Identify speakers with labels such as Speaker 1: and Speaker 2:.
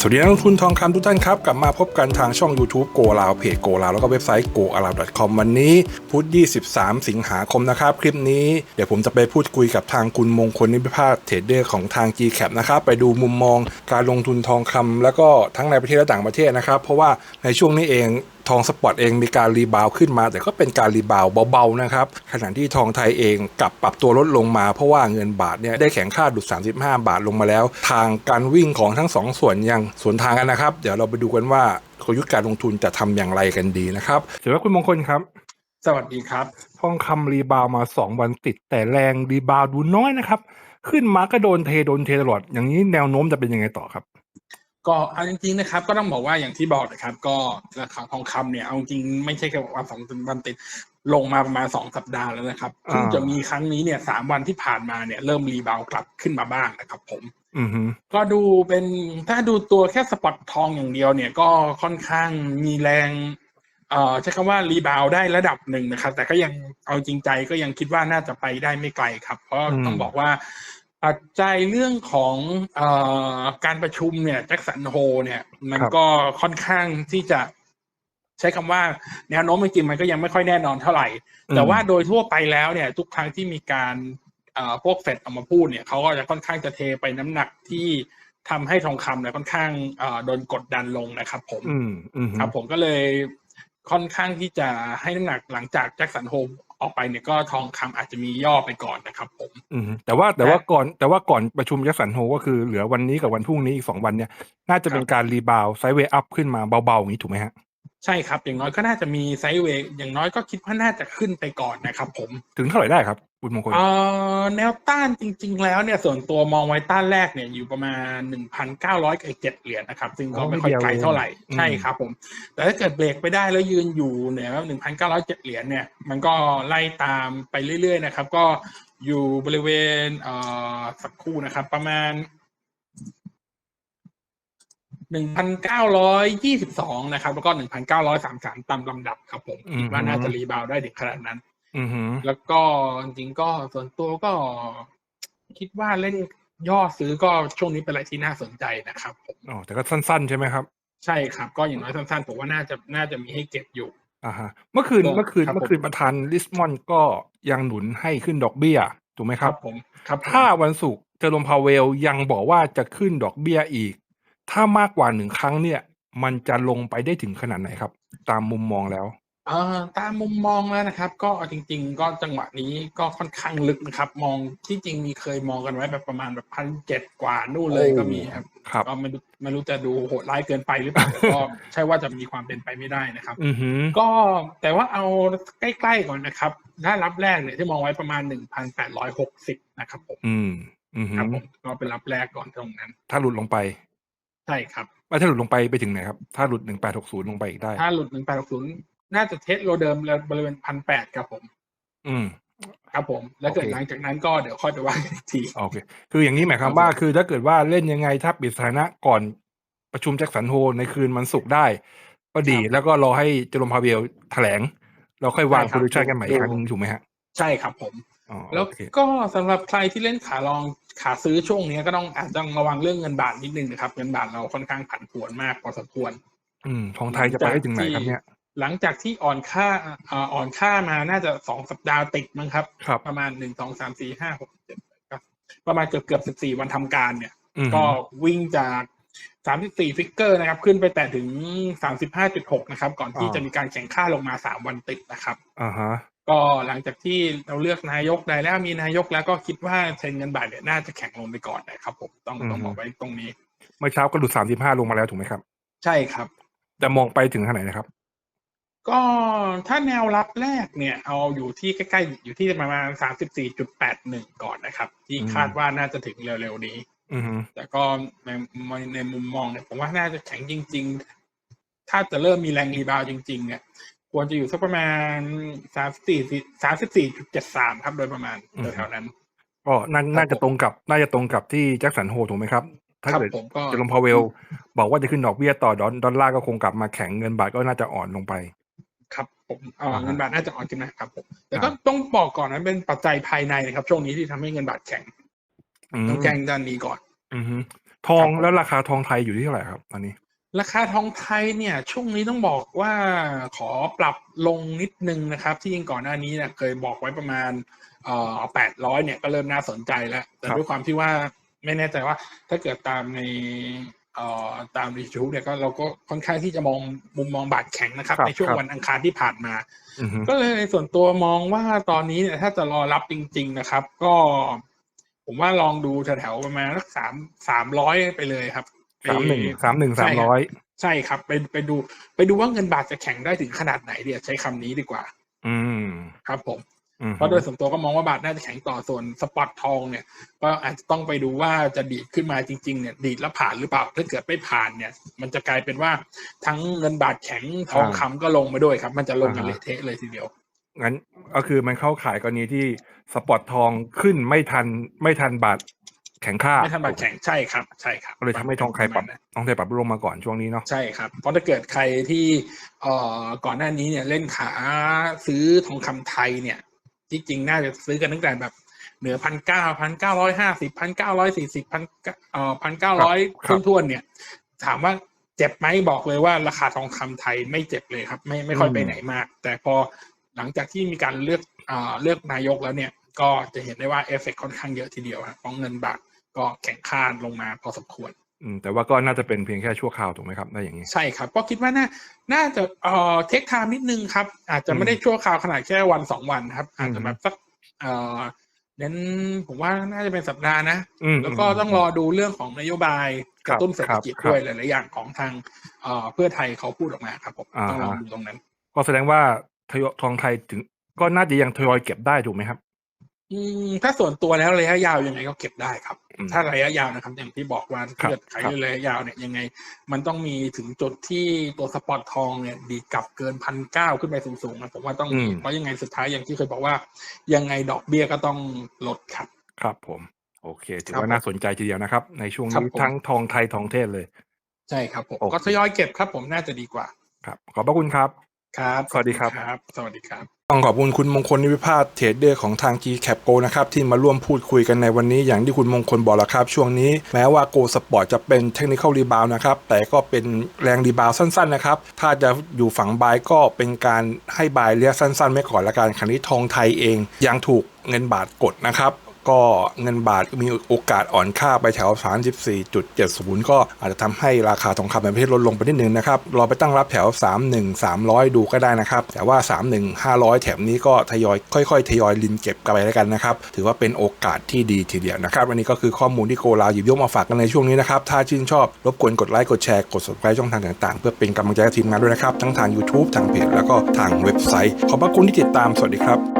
Speaker 1: สวัสดีนักลงทุนทองคำทุกท่านครับ กลับมาพบกันทางช่อง YouTube โกลาวเพจโกลาวแล้วก็เว็บไซต์ go a l a w com วันนี้ พุธ 23 สิงหาคมนะครับ คลิปนี้เดี๋ยวผมจะไปพูดคุยกับทางคุณมงคลนิพพาเทรดเดอร์ของทาง GCAP นะครับ ไปดูมุมมองการลงทุนทองคำแล้วก็ทั้งในประเทศและต่างประเทศนะครับ เพราะว่าในช่วงนี้เอง ทองสปอร์ตเองมีการรีบาวด์ขึ้นมา แต่ก็เป็นการรีบาวด์เบาๆนะครับขณะที่ทองไทยเองกลับปรับตัวลดลงมาเพราะว่าเงินบาทเนี่ยได้แข็งค่าดุด35 บาทลงมาแล้ว ทางการวิ่งของทั้งสองส่วนยังสวนทางกันนะครับ เดี๋ยวเราไปดูกันว่ากลยุทธ์การลงทุนจะทำอย่างไรกันดีนะครับสวัสดีครับคุณมงคลครับ
Speaker 2: สวัสดีครับ
Speaker 1: ทองคำรีบาวด์มา 2 วันติด แต่แรงรีบาวด์ดูน้อยนะครับ ขึ้นมาก็โดนเทโดนเทตลอดอย่างนี้แนวโน้มจะเป็นยังไงต่อครับ
Speaker 2: ก็เอาจริงๆนะครับ ก็ต้องบอกว่าอย่างที่บอกนะครับ ก็ราคาทองคำเนี่ยเอาจริงไม่ใช่แค่วันสองวันติดลงมาประมาณสองสัปดาห์แล้วนะครับ
Speaker 1: อ่า
Speaker 2: เพิ่งจะมีครั้งนี้เนี่ยสามวันที่ผ่านมาเนี่ยเริ่มรีบาวด์กลับขึ้นมาบ้างนะครับ ผม
Speaker 1: อือฮึ
Speaker 2: ก็ดูเป็นถ้าดูตัวแค่สปอตทองอย่างเดียวเนี่ยก็ค่อนข้างมีแรงเอ่อใช้คำว่ารีบาวด์ได้ระดับหนึ่งนะครับ แต่ก็ยังเอาจริงใจก็ยังคิดว่าน่าจะไปได้ไม่ไกลครับ เพราะต้องบอกว่า ปัจจัยเรื่องของเอ่อการประชุมเนี่ยแจ็คสันโฮเนี่ยมันก็ค่อนข้างที่จะใช้คำว่าแนวโน้มจริงๆมันก็ยังไม่ค่อยแน่นอนเท่าไหร่ แต่ว่าโดยทั่วไปแล้วเนี่ย ทุกครั้งที่มีการเอ่อพวกเฟดออกมาพูดเนี่ยเขาก็จะค่อนข้างจะเทไปน้ำหนักที่ทำให้ทองคำเนี่ยค่อนข้างเอ่อโดนกดดันลงนะครับผม
Speaker 1: อืมอืม
Speaker 2: ครับผมก็เลยค่อนข้างที่จะให้น้ำหนักหลังจากแจ็คสันโฮ ออกไปเนี่ยก็ทองคำอาจจะมีย่อไปก่อนนะครับผม
Speaker 1: อืมแต่ว่าแต่ว่าก่อนแต่ว่าก่อนประชุมยักษ์สันโฮก็คือเหลือวันนี้กับวันพรุ่งนี้อีกสองวันเนี่ย น่าจะเป็นการรีบาวไซด์เวย์อัพขึ้นมาเบาๆอย่างนี้ถูกไหมฮะ
Speaker 2: ใช่ครับ อย่างน้อยก็น่าจะมีไซด์เวย์อย่างน้อยก็คิดว่าน่าจะขึ้นไปก่อนนะครับผม
Speaker 1: ถึงเท่าไหร่ได้ครับ คุณมงคล
Speaker 2: เอ่อแนวต้านจริง ๆ แล้วเนี่ยส่วนตัวมองไว้ต้านแรกเนี่ยอยู่ประมาณหนึ่งพันเก้าร้อยกับเจ็ดเหรียญนะครับ ซึ่งก็
Speaker 1: อ๋อ
Speaker 2: ไม่ค่อยไกล
Speaker 1: ไม่เดียว
Speaker 2: เท่าไหร่
Speaker 1: อืม
Speaker 2: ใช่ครับผม แต่ถ้าเกิดเบรกไปได้แล้วยืนอยู่เนี่ยหนึ่งพันเก้าร้อยเจ็ดเหรียญเนี่ยมันก็ไล่ตามไปเรื่อย ๆ นะครับ ก็อยู่บริเวณเอ่อสักครู่นะครับ ประมาณหนึ่งพันเก้าร้อยยี่สิบสองนะครับ แล้วก็หนึ่งพันเก้าร้อยสามสามตามลำดับครับผมคิดว่าน่าจะรีบาวด์ได้ถึงขนาดนั้น
Speaker 1: อือฮึ
Speaker 2: แล้วก็จริงๆก็ส่วนตัวก็คิดว่าเล่นย่อซื้อก็ช่วงนี้เป็นอะไรที่น่าสนใจนะครับผม
Speaker 1: อ๋อแต่ก็สั้นๆ ใช่ไหมครับ
Speaker 2: ใช่ครับ ก็อย่างน้อยสั้นๆผมว่าน่าจะน่าจะมีให้เก็บอยู่
Speaker 1: อ่าฮะเมื่อคืน
Speaker 2: ก็
Speaker 1: เมื่อคืน
Speaker 2: ครับ
Speaker 1: เมื่อคืนประธานลิสมอนก็ยังหนุนให้ขึ้นดอกเบี้ยถูกไหมครับ
Speaker 2: ผมครับผม
Speaker 1: ถ้าวันศุกร์เจอร์โรมพาวเวลยังบอกว่าจะขึ้นดอกเบี้ยอีก ถ้ามากกว่าหนึ่งครั้งเนี่ย มันจะลงไปได้ถึงขนาดไหนครับ ตามมุมมองแล้ว
Speaker 2: เอ่อตามมุมมองแล้วนะครับ ก็จริง ๆ ก็จังหวะนี้ก็ค่อนข้างลึกนะครับ มองที่จริงมีเคยมองกันไว้แบบประมาณแบบพันเจ็ดกว่านู่นเลย
Speaker 1: โอ้
Speaker 2: ก็มีครับ
Speaker 1: ครับ
Speaker 2: ก็ไม่รู้ไม่รู้จะดูโหดร้ายเกินไปหรือเปล่าก็ใช่ว่าจะมีความเป็นไปไม่ได้นะครับ
Speaker 1: อือฮึ
Speaker 2: ก็แต่ว่าเอาใกล้ๆก่อนนะครับ ถ้ารับแรกเนี่ยที่มองไว้ประมาณหนึ่งพันแปดร้อยหกสิบนะครับผม
Speaker 1: อืมอือฮึ
Speaker 2: ครับผมก็เป็นรับแรกก่อนตรงนั้น
Speaker 1: ถ้าหลุดลงไป
Speaker 2: ใช่ครับ
Speaker 1: ว่าถ้าหลุดลงไปไปถึงไหนครับ ถ้าหลุดหนึ่งแปดหกศูนย์ลงไปอีกได้
Speaker 2: ถ้าหลุดหนึ่งแปดหกศูนย์ น่าจะเทสโลเดิมแล้วบริเวณพันแปดครับผม
Speaker 1: อืม
Speaker 2: ครับผม แล้วเกิด
Speaker 1: โอเค
Speaker 2: หลังจากนั้นก็เดี๋ยวค่อยไปว่ากันอีกที
Speaker 1: โอเค คืออย่างนี้หมายความว่าคือถ้าเกิดว่าเล่นยังไงถ้าปิดสถานะก่อนประชุมแจ็คสันโฮในคืนวันศุกร์ได้ ก็ดีแล้วก็รอให้เจอร์โรมพาเวลแถลง เราค่อยวางโพซิชันกันใหม่อีกครั้งหนึ่งถูกไหมฮะ
Speaker 2: ใช่ครับผม
Speaker 1: อ๋อ
Speaker 2: แล้ว
Speaker 1: โอเค
Speaker 2: ก็สำหรับใครที่เล่นขาลองขาซื้อช่วงนี้ก็ต้องอาจจะระวังเรื่องเงินบาทนิดนึงนะครับ เงินบาทเราค่อนข้างผันผวนมากพอสมควร
Speaker 1: อืมทองไทยจะไปให้ถึงไหนครับเนี่ย
Speaker 2: หลังจากที่อ่อนค่าอ่าอ่อนค่ามาน่าจะสองสัปดาห์ติดมั้งครับ
Speaker 1: ครับ
Speaker 2: ประมาณหนึ่งสองสามสี่ห้าหกเจ็ดแปดเก้าประมาณเกือบเกือบสิบสี่วันทำการเนี่ย
Speaker 1: อืม
Speaker 2: ก็วิ่งจากสามสิบสี่ฟิกเกอร์นะครับ ขึ้นไปแต่ถึงสามสิบห้าจุดหกนะครับ ก่อนที่จะมีการแข่งค่าลงมาสามวันติดนะครับ
Speaker 1: อ่าฮะ
Speaker 2: ก็หลังจากที่เราเลือกนายกได้แล้วมีนายกแล้วก็คิดว่าเทรนด์เงินบาทเนี่ยน่าจะแข็งลงไปก่อนนะครับผมต้องต้องบอกไว้ตรงนี้
Speaker 1: เมื่อเช้าก็หลุดสามสิบห้าลงมาแล้วถูกไหมครับ
Speaker 2: ใช่ครับ
Speaker 1: แต่มองไปถึงขนาดไหนนะครับ
Speaker 2: ก็ถ้าแนวรับแรกเนี่ย เอาอยู่ที่ใกล้ๆอยู่ที่ประมาณสามสิบสี่จุดแปดหนึ่งก่อนนะครับ ที่
Speaker 1: อืม
Speaker 2: คาดว่าน่าจะถึงเร็วๆนี้
Speaker 1: อือฮึ
Speaker 2: แต่ก็ในในมุมมองเนี่ยผมว่าน่าจะแข็งจริง ๆ ถ้าจะเริ่มมีแรงรีบาวด์จริง ๆ เนี่ย ควรจะอยู่สักประมาณสามสี่สามสิบสี่จุดเจ็ดสามครับโดยประมาณแถวๆนั้น
Speaker 1: ก็น่าน่าจะตรงกับน่าจะตรงกับที่แจ็คสันโฮถูกไหมครับถ้า
Speaker 2: ครับ
Speaker 1: เกิด
Speaker 2: ผมก็
Speaker 1: เจอร์โรมพาเวล บอกว่าจะขึ้นดอกเบี้ยต่อดอลดอลลาร์ก็คงกลับมาแข็งเงินบาทก็น่าจะอ่อนลงไป
Speaker 2: ครับผมเอ่อ
Speaker 1: อ่าฮะ
Speaker 2: เงินบาทน่าจะอ่อนขึ้นนะครับผมแต่ก็
Speaker 1: อ่า
Speaker 2: ต้องบอกก่อนนะเป็นปัจจัยภายในนะครับ ช่วงนี้ที่ทำให้เงินบาทแข็ง
Speaker 1: อืม
Speaker 2: ต้องแจ้งด้านนี้ก่อน
Speaker 1: อือฮึทอง
Speaker 2: ครับ
Speaker 1: แล้วราคาทองไทยอยู่ที่เท่าไหร่ครับตอนนี้
Speaker 2: ราคาทองไทยเนี่ย ช่วงนี้ต้องบอกว่าขอปรับลงนิดนึงนะครับ ที่ยิ่งก่อนหน้านี้เนี่ยเคยบอกไว้ประมาณเอ่อแปดร้อยเนี่ยก็เริ่มน่าสนใจแล้ว แต่
Speaker 1: ครับ
Speaker 2: ด้วยความที่ว่าไม่แน่ใจว่าถ้าเกิดตามในเอ่อ ตามรีชูเนี่ยก็เราก็ค่อนข้างที่จะมองมุมมองบาทแข็งนะครับ ในช่วงวันอังคารที่ผ่านมา
Speaker 1: อือฮึ
Speaker 2: ก็เลยส่วนตัวมองว่าตอนนี้เนี่ยถ้าจะรอรับจริง ๆนะครับ ก็ ผมว่าลองดูแถวๆประมาณสักสามสามร้อยไปเลยครับไป
Speaker 1: สามหนึ่งสามหนึ่งสามร้อย
Speaker 2: ใช่ครับไปไปดู ไปดูว่าเงินบาทจะแข็งได้ถึงขนาดไหนเดี๋ยวใช้คำนี้ดีกว่า
Speaker 1: อืม
Speaker 2: ครับผม
Speaker 1: อืม
Speaker 2: เพราะโดยส่วนตัวก็มองว่าบาทน่าจะแข็งต่อส่วนสปอตทองเนี่ย ก็อาจจะต้องไปดูว่าจะดีดขึ้นมาจริงๆเนี่ยดีดแล้วผ่านหรือเปล่าถ้าเกิดไม่ผ่านเนี่ย มันจะกลายเป็นว่าทั้งเงินบาทแข็งทองคำก็ลงมาด้วยครับ มันจะลงกันเละเทะเลยทีเดียว
Speaker 1: งั้นก็คือมันเข้าขายกรณีที่สปอตทองขึ้นไม่ทันไม่ทันบาทแข็งค่า
Speaker 2: ไม่ทันบาทแข็งใช่ครับใช่ครับ
Speaker 1: ก็เลยทำให้ทองไทยปรับทองไทยปรับลงมาก่อนช่วงนี้เนาะ
Speaker 2: ใช่ครับเพราะถ้าเกิดใครที่เอ่อก่อนหน้านี้เนี่ยเล่นขาซื้อทองคำไทยเนี่ย ที่จริงน่าจะซื้อกันตั้งแต่แบบเหนือพันเก้าพันเก้าร้อยห้าสิบพันเก้าร้อยสี่สิบพันเอ่อพันเก้าร้อยทุ่วนๆเนี่ย ถามว่าเจ็บไหมบอกเลยว่าราคาทองคำไทยไม่เจ็บเลยครับ ไม่ไม่ค่อยไปไหนมาก แต่พอหลังจากที่มีการเลือกเอ่อเลือกนายกแล้วเนี่ย ก็จะเห็นได้ว่าเอฟเฟกต์ค่อนข้างเยอะทีเดียวครับเพราะเงินบาทก็แข็งค่าลงมาพอสมควร
Speaker 1: อืมแต่ว่าก็น่าจะเป็นเพียงแค่ชั่วคราวถูกไหมครับได้อย่างนี้
Speaker 2: ใช่ครับ ก็คิดว่าน่าน่าจะเอ่อเทคไทม์นิดนึงครับ อาจจะไม่ได้ชั่วคราวขนาดแค่วันสองวันครับ อาจจะแบบสักเอ่อเน้นผมว่าน่าจะเป็นสัปดาห์นะ
Speaker 1: อืม
Speaker 2: แล้วก็ต้องรอดูเรื่องของนโยบายกระตุ้นเศรษฐกิจ
Speaker 1: ครับ
Speaker 2: ด้วยหลายๆอย่างของทางเอ่อเพื่อไทยเขาพูดออกมาครับผม
Speaker 1: อ่า
Speaker 2: ต้องลองดูตรงนั้น
Speaker 1: ก็แสดงว่าทยอยทองไทยถึงก็น่าจะยังทยอยเก็บได้ถูกไหมครับ
Speaker 2: อืมถ้าส่วนตัวแล้วระยะยาวยังไงก็เก็บได้ครับ
Speaker 1: อืม
Speaker 2: ถ้าระยะยาวนะครับอย่างที่บอกว่า
Speaker 1: ครั
Speaker 2: ถ้า
Speaker 1: บ
Speaker 2: เกิดใคร
Speaker 1: ครับ
Speaker 2: เล่นระยะยาวเนี่ยยังไง มันต้องมีถึงจุดที่ตัวสปอตทองเนี่ยดีดกลับเกินพันเก้าขึ้นไปสูงๆนะผมว่าต้องมีเพราะยังไงสุดท้ายอย่างที่เคยบอกว่า ยังไงดอกเบี้ยก็ต้องลดครับ
Speaker 1: ครับผม โอเคถือ
Speaker 2: ครับ
Speaker 1: ว่าน่าสนใจทีเดียวนะครับ ในช่วง
Speaker 2: ครับ
Speaker 1: นี้
Speaker 2: ผม
Speaker 1: ทั้งทองไทยทองเทศเลย
Speaker 2: ใช่ครับผม
Speaker 1: โอเค
Speaker 2: ก็ทยอยเก็บครับ ผมน่าจะดีกว่า
Speaker 1: ครับ ขอบพระคุณครับ
Speaker 2: ครับ
Speaker 1: สวัสดีครับ
Speaker 2: สวัสดีครับ
Speaker 1: ต้องขอบคุณคุณมงคลนิวิพาสเทรดเดอร์ของทาง G Cap Go นะครับที่มาร่วมพูดคุยกันในวันนี้อย่างที่คุณมงคลบอกแล้วครับ ช่วงนี้แม้ว่า Go Sport จะเป็นเทคนิคอลรีบาวนะครับ แต่ก็เป็นแรงรีบาวสั้นๆนะครับ ถ้าจะอยู่ฝั่งบายก็เป็นการให้บายเรียกสั้นๆ ไม่ก่อนละกันคันนี้ทองไทยเองยังถูกเงินบาทกดนะครับ ก็เงินบาทมีโอกาสอ่อนค่าไปแถว 34.70 ก็อาจจะทำให้ราคาทองคำในประเทศลดลงไปนิดนึงนะครับรอไปตั้งรับแถว 31 300 ดูก็ได้นะครับ แต่ว่า 31 500 แถมนี้ก็ทยอยค่อย ๆ ทยอยลินเก็บกันไปแล้วกันนะครับ ถือว่าเป็นโอกาสที่ดีทีเดียวนะครับวันนี้ก็คือข้อมูลที่โกลาหยิบยกมาฝากกันในช่วงนี้นะครับ ถ้าชื่นชอบ รบกวนกดไลค์กดแชร์กด subscribe ช่องทางต่างๆ เพื่อเป็นกำลังใจให้ทีมงานด้วยนะครับ ทั้งทาง YouTube ทางเพจแล้วก็ทางเว็บไซต์ ขอบพระคุณที่ติดตามสวัสดีครับ